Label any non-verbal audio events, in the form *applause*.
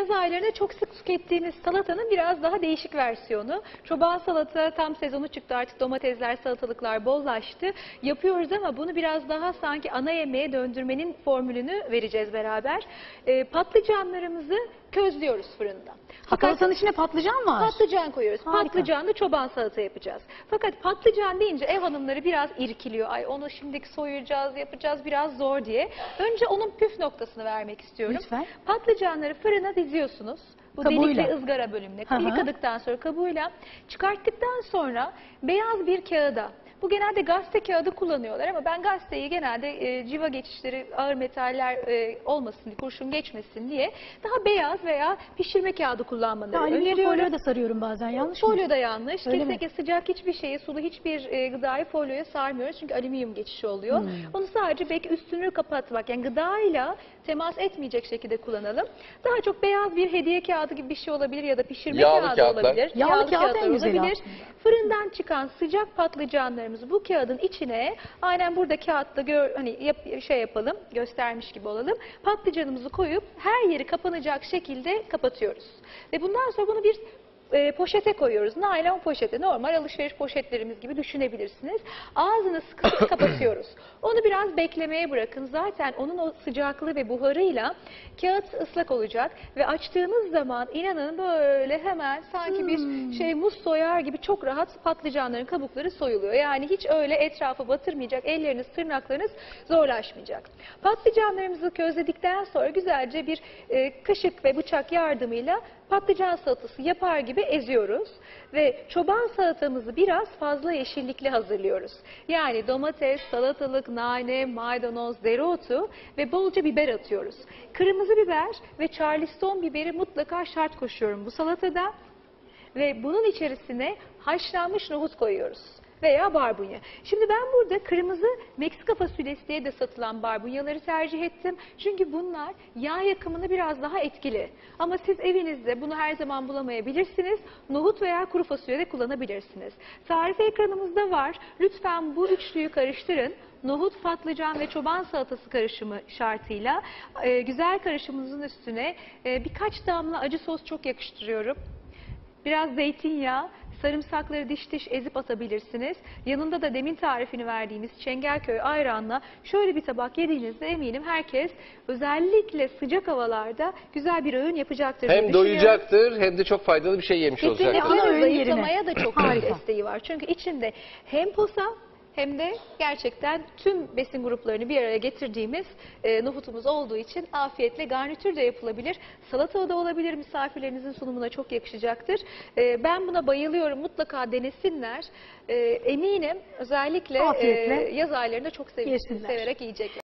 yaz aylarında çok sık tükettiğimiz salatanın biraz daha değişik versiyonu. Çoban salata tam sezonu çıktı artık domatesler, salatalıklar bollaştı. Yapıyoruz ama bunu biraz daha sanki ana yemeğe döndürmenin formülünü vereceğiz beraber. Ee, patlıcanlarımızı közlüyoruz fırında. Ha, salatanın içine patlıcan var. Patlıcan koyuyoruz. Harika. Patlıcanlı çoban salata yapacağız. Fakat patlıcan deyince ev hanımları biraz irkiliyor. Ay onu şimdi soyacağız, yapacağız biraz zor diye. Önce onun püf noktasını vermek istiyorum. Lütfen. Patlıcanları fırına diziyorsunuz. Bu delikli ızgara bölümüne. Hı. Yıkadıktan sonra kabuğuyla çıkarttıktan sonra beyaz bir kağıda bu genelde gazete kağıdı kullanıyorlar ama ben gazeteyi genelde e, civa geçişleri, ağır metaller e, olmasın, diye, kurşun geçmesin diye daha beyaz veya pişirme kağıdı kullanmanı Ya, alüminyum öneriyorum. folyoya da sarıyorum bazen yanlış mı? Folyo da yanlış. Öyle mi? Kesinlikle sıcak hiçbir şeyi, sulu hiçbir e, gıdayı folyoya sarmıyoruz. Çünkü alüminyum geçişi oluyor. Hmm. Onu sadece belki üstünü kapatmak, yani gıdayla temas etmeyecek şekilde kullanalım. Daha çok beyaz bir hediye kağıdı gibi bir şey olabilir ya da pişirme Yağlı kağıdı kağıtlar. olabilir. Yağlı kağıt en kağıtlar güzeli olabilir. aslında. Fırından çıkan sıcak patlıcanlarımızı bu kağıdın içine aynen burada kağıtla gör, hani yap, şey yapalım, göstermiş gibi olalım. Patlıcanımızı koyup her yeri kapanacak şekilde kapatıyoruz. Ve bundan sonra bunu bir e, poşete koyuyoruz. Naylon poşete. Normal alışveriş poşetlerimiz gibi düşünebilirsiniz. Ağzını sıkı sıkı *coughs* kapatıyoruz. Onu biraz beklemeye bırakın. Zaten onun o sıcaklığı ve buharıyla kağıt ıslak olacak. Ve açtığınız zaman inanın böyle hemen sanki bir şey muz soyar gibi çok rahat patlıcanların kabukları soyuluyor. Yani hiç öyle etrafa batırmayacak. Elleriniz, tırnaklarınız zorlaşmayacak. Patlıcanlarımızı közledikten sonra güzelce bir e, kaşık ve bıçak yardımıyla patlıcan salatası yapar gibi eziyoruz ve çoban salatamızı biraz fazla yeşillikli hazırlıyoruz. Yani domates, salatalık, nane, maydanoz, dereotu ve bolca biber atıyoruz. Kırmızı biber ve charleston biberi mutlaka şart koşuyorum bu salatada ve bunun içerisine haşlanmış nohut koyuyoruz veya barbunya. Şimdi ben burada kırmızı Meksika fasulyesi diye de satılan barbunyaları tercih ettim. Çünkü bunlar yağ yakımını biraz daha etkili. Ama siz evinizde bunu her zaman bulamayabilirsiniz. Nohut veya kuru fasulye de kullanabilirsiniz. Tarif ekranımızda var. Lütfen bu üçlüyü karıştırın. Nohut, patlıcan ve çoban salatası karışımı şartıyla e, güzel karışımımızın üstüne e, birkaç damla acı sos çok yakıştırıyorum. Biraz zeytinyağı, sarımsakları diş diş ezip atabilirsiniz. Yanında da demin tarifini verdiğimiz Çengelköy ayranla şöyle bir tabak yediğinizde eminim herkes özellikle sıcak havalarda güzel bir öğün yapacaktır Hem doyacaktır hem de çok faydalı bir şey yemiş Kesinlikle olacaktır. Ve öğün zayıflamaya da çok büyük Harika. desteği var. Çünkü içinde hem posa hem de gerçekten tüm besin gruplarını bir araya getirdiğimiz e, nohutumuz olduğu için afiyetle garnitür de yapılabilir. Salata da olabilir. Misafirlerinizin sunumuna çok yakışacaktır. E, ben buna bayılıyorum. Mutlaka denesinler. E, eminim özellikle e, yaz aylarında çok sev- yesinler. severek yiyecekler.